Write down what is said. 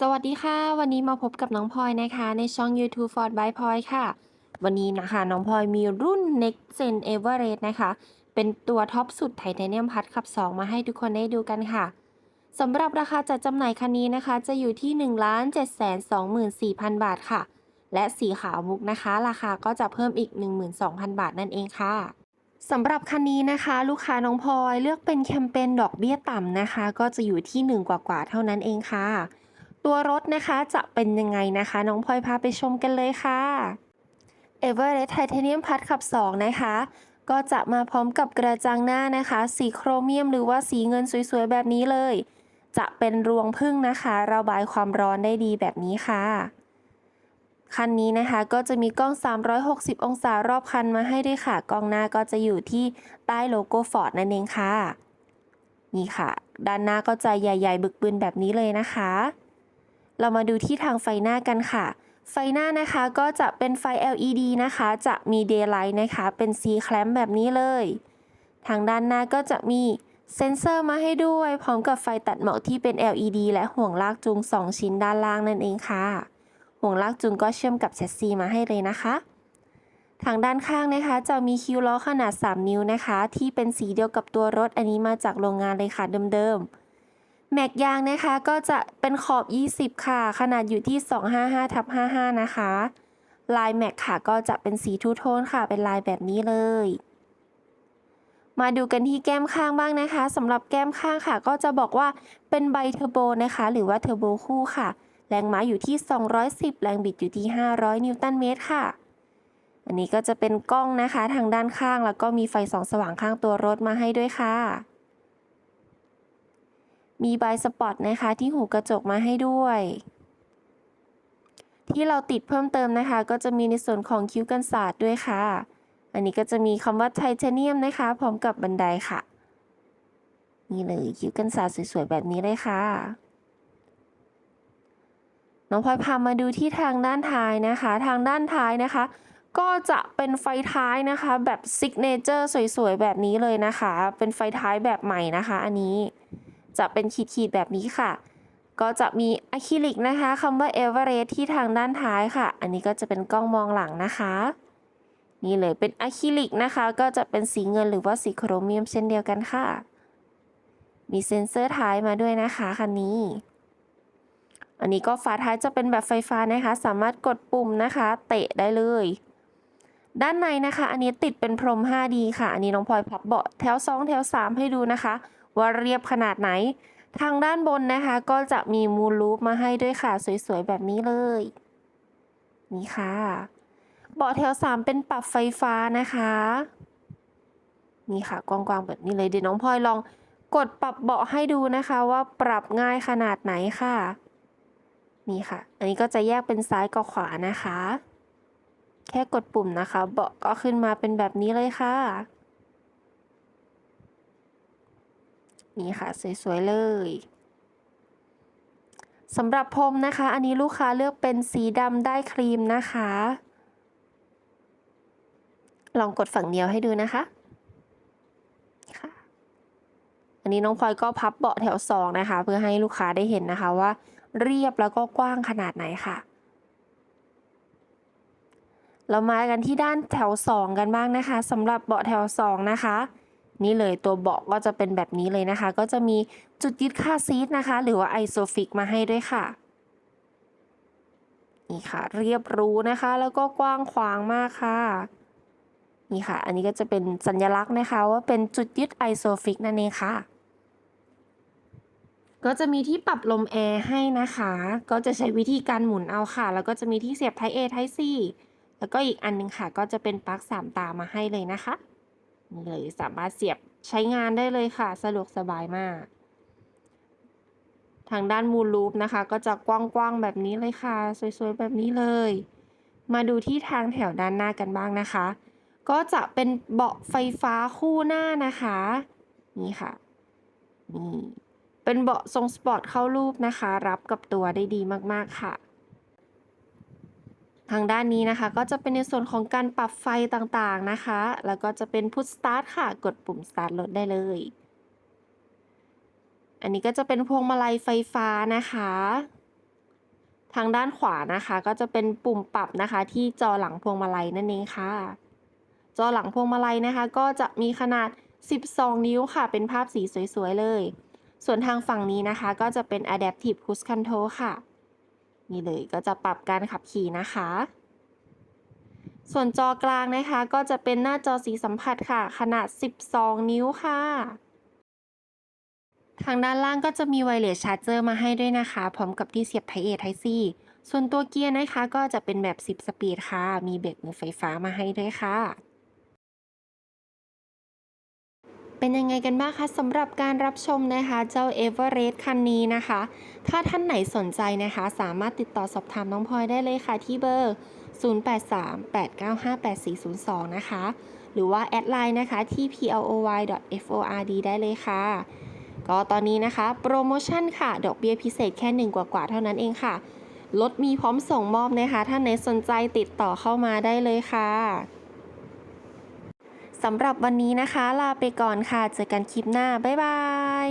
สวัสดีค่ะ วันนี้มาพบกับน้องพลอยนะคะ ในช่อง YouTube Ford by พลอยค่ะ วันนี้นะคะน้องพลอยมีรุ่น Next Gen Everest นะคะ เป็นตัวท็อปสุดไทเทเนียมพัดขับ 2 มาให้ทุกคนได้ดูกันค่ะสำหรับราคาจัดจำหน่ายคันนี้นะคะ จะอยู่ที่ 1 7 2 4 0 0 0 บาทค่ะ และสีขาวมุกนะคะ ราคาก็จะเพิ่มอีก 12,000 บาทนั่นเองค่ะสำหรับคันนี้นะคะ ลูกค้าน้องพลอยเลือกเป็นแคมเปญดอกเบี้ยต่ำนะคะ ก็จะอยู่ที่ 1 กว่าๆเท่านั้นเองค่ะ ตัวรถนะคะจะเป็นยังไงนะคะ น้องพลอยพาไปชมกันเลยค่ะ Everest Titanium Plus ขับ 2 นะคะ ก็จะมาพร้อมกับกระจังหน้านะคะ สีโครเมียมหรือว่าสีเงินสวยๆ แบบนี้เลย จะเป็นรวงพึ่งนะคะ ระบายความร้อนได้ดีแบบนี้ค่ะ คันนี้นะคะก็จะมีกล้อง 360 องศารอบคันมาให้ด้วยค่ะ กล้องหน้าก็จะอยู่ที่ใต้โลโก้ Ford นั่นเองค่ะ นี่ค่ะ ด้านหน้าก็จะใหญ่ ๆ บึกบึนแบบนี้เลยนะคะ เรามาดูที่ทางไฟหน้ากันค่ะ ไฟหน้านะคะก็จะเป็นไฟ LED นะคะ จะมี Daylight นะคะ เป็น C clamp แบบนี้เลย ทางด้านหน้าก็จะมีเซ็นเซอร์มาให้ด้วย พร้อมกับไฟตัดหมอกที่เป็น LED และห่วงลากจูง 2 ชิ้นด้านล่างนั่นเองค่ะ ห่วงลากจูงก็เชื่อมกับแชสซีมาให้เลยนะคะ ทางด้านข้างนะคะ จะมีคิวล้อขนาด 3 นิ้วนะคะ ที่เป็นสีเดียวกับตัวรถอันนี้มาจากโรงงานเลยค่ะเดิมๆ แม็กยางนะคะก็จะเป็นขอบ 20 ค่ะ ขนาดอยู่ที่ 255ทับ55 นะคะ ลายแม็กค่ะก็จะเป็นสีทูโทนค่ะ เป็นลายแบบนี้เลย มาดูกันที่แก้มข้างบ้างนะคะสำหรับแก้มข้างค่ะ ก็จะบอกว่าเป็นไบเทอร์โบนะคะ หรือว่าเทอร์โบคู่ค่ะ แรงม้าอยู่ที่ 210 แรงบิดอยู่ที่ 500 นิวตันเมตรค่ะ อันนี้ก็จะเป็นกล้องนะคะทางด้านข้างแล้วก็มีไฟส่องสว่างข้างตัวรถมาให้ด้วยค่ะ มีใบสปอตนะคะที่หูกระจกมาให้ด้วย ที่เราติดเพิ่มเติมนะคะ ก็จะมีในส่วนของคิ้วกันศาสตร์ด้วยค่ะ อันนี้ก็จะมีคำว่าไทเทเนียมนะคะ พร้อมกับบันไดค่ะ นี่เลยคิ้วกันศาสตร์สวยๆแบบนี้เลยค่ะ น้องพลอยพามาดูที่ทางด้านท้ายนะคะ ทางด้านท้ายนะคะ ก็จะเป็นไฟท้ายนะคะ แบบซิกเนเจอร์สวยๆแบบนี้เลยนะคะ เป็นไฟท้ายแบบใหม่นะคะ อันนี้ จะเป็นขีดๆแบบนี้ค่ะ ก็จะมีอะคริลิกนะคะคำว่าเอเวอเรสที่ทางด้านท้ายค่ะ อันนี้ก็จะเป็นกล้องมองหลังนะคะ นี่เลยเป็นอะคริลิกนะคะ ก็จะเป็นสีเงินหรือว่าสีโครเมียมเช่นเดียวกันค่ะ มีเซ็นเซอร์ท้ายมาด้วยนะคะคันนี้อันนี้ก็ฝาท้ายจะเป็นแบบไฟฟ้านะคะ สามารถกดปุ่มนะคะ เตะได้เลย ด้านในนะคะ อันนี้ติดเป็นพรม 5D ค่ะ อันนี้น้องพลอยพับเบาะแถว 2 แถว 3 ให้ดูนะคะ ว่าเรียบขนาดไหน ทางด้านบนนะคะ ก็จะมีมูลลูปมาให้ด้วยค่ะ สวยๆ แบบนี้เลย นี่ค่ะ เบาะแถว 3 เป็นปรับไฟฟ้านะคะ นี่ค่ะ กว้างๆ แบบนี้เลยเดี๋ยวน้องพลอยลองกดปรับเบาะให้ดูนะคะว่าปรับง่ายขนาดไหนค่ะ นี่ค่ะ อันนี้ก็จะแยกเป็นซ้ายกับขวานะคะ แค่กดปุ่มนะคะ เบาะก็ขึ้นมาเป็นแบบนี้เลยค่ะ นี่ค่ะ สวยๆเลยสำหรับพรมนะคะ อันนี้ลูกค้าเลือกเป็นสีดำได้ครีมนะคะ ลองกดฝั่งเดียวให้ดูนะคะค่ะ อันนี้น้องพลอยก็พับเบาะแถวสองนะคะ เพื่อให้ลูกค้าได้เห็นนะคะว่า เรียบแล้วก็กว้างขนาดไหนค่ะ เรามากันที่ด้านแถว2กันบ้างนะคะสำหรับเบาะแถว2นะคะ นี่เลยตัวเบาะก็จะเป็นแบบนี้เลยนะคะ ก็จะมีจุดยึดค่าซีทนะคะ หรือว่าไอโซฟิกมาให้ด้วยค่ะนี่ค่ะ เรียบรู้นะคะ แล้วก็กว้างขวางมากค่ะนี่ค่ะ อันนี้ก็จะเป็นสัญลักษณ์นะคะ ว่าเป็นจุดยึดไอโซฟิกนั่นเองค่ะ ก็จะมีที่ปรับลมแอร์ให้นะคะ ก็จะใช้วิธีการหมุนเอาค่ะ แล้วก็จะมีที่เสียบ Type A Type C แล้วก็อีกอันหนึงค่ะ ก็จะเป็นปลั๊ก3ตามาให้เลยนะคะ นี่เลยสามารถเสียบใช้งานได้เลยค่ะ สะดวกสบายมาก ทางด้านมูลลูปนะคะ ก็จะกว้างๆแบบนี้เลยค่ะ สวยๆ แบบนี้เลย มาดูที่ทางแถวด้านหน้ากันบ้างนะคะ ก็จะเป็นเบาะไฟฟ้าคู่หน้านะคะ นี่ค่ะ นี่เป็นเบาะทรงสปอร์ตเข้ารูปนะคะ รับกับตัวได้ดีมากๆค่ะ ทางด้านนี้นะคะก็จะเป็นในส่วนของการปรับไฟต่างๆนะคะ แล้วก็จะเป็นพุทสตาร์ทค่ะ กดปุ่มสตาร์ทรถได้เลย อันนี้ก็จะเป็นพวงมาลัยไฟฟ้านะคะ ทางด้านขวานะคะ ก็จะเป็นปุ่มปรับนะคะ ที่จอหลังพวงมาลัยนั่นเองค่ะ จอหลังพวงมาลัยนะคะ ก็จะมีขนาด 12 นิ้วค่ะ เป็นภาพสีสวยๆเลย ส่วนทางฝั่งนี้นะคะ ก็จะเป็น Adaptive Cruise Control ค่ะ นี่เลยก็จะปรับการขับขี่นะคะ ส่วนจอกลางนะคะก็จะเป็นหน้าจอสีสัมผัสค่ะ ขนาด 12 นิ้วค่ะ ทางด้านล่างก็จะมีไวเลสชาร์จเจอร์มาให้ด้วยนะคะ พร้อมกับที่เสียบ Type A Type C ส่วนตัวเกียร์นะคะก็จะเป็นแบบ 10 สปีดค่ะ มีเบรกมือไฟฟ้ามาให้ด้วยค่ะ เป็นยังไงกันบ้างคะสำหรับการรับชมนะคะเจ้า e v e r e s t คันนี้นะคะ ถ้าท่านไหนสนใจนะคะ สามารถติดต่อสอบถามน้องพลอยได้เลยค่ะที่เบอร์ 0838958402 นะคะ หรือว่าแอดไลน์นะคะที่ ploy.ford ได้เลยค่ะ ก็ตอนนี้นะคะ โปรโมชั่นค่ะ ดอกเบี้ยพิเศษแค่หนึ่งกว่าๆเท่านั้นเองค่ะลดมีพร้อมส่งมอบนะคะ ท่านไหนสนใจติดต่อเข้ามาได้เลยค่ะ สำหรับวันนี้นะคะ ลาไปก่อนค่ะ เจอกันคลิปหน้า บ๊ายบาย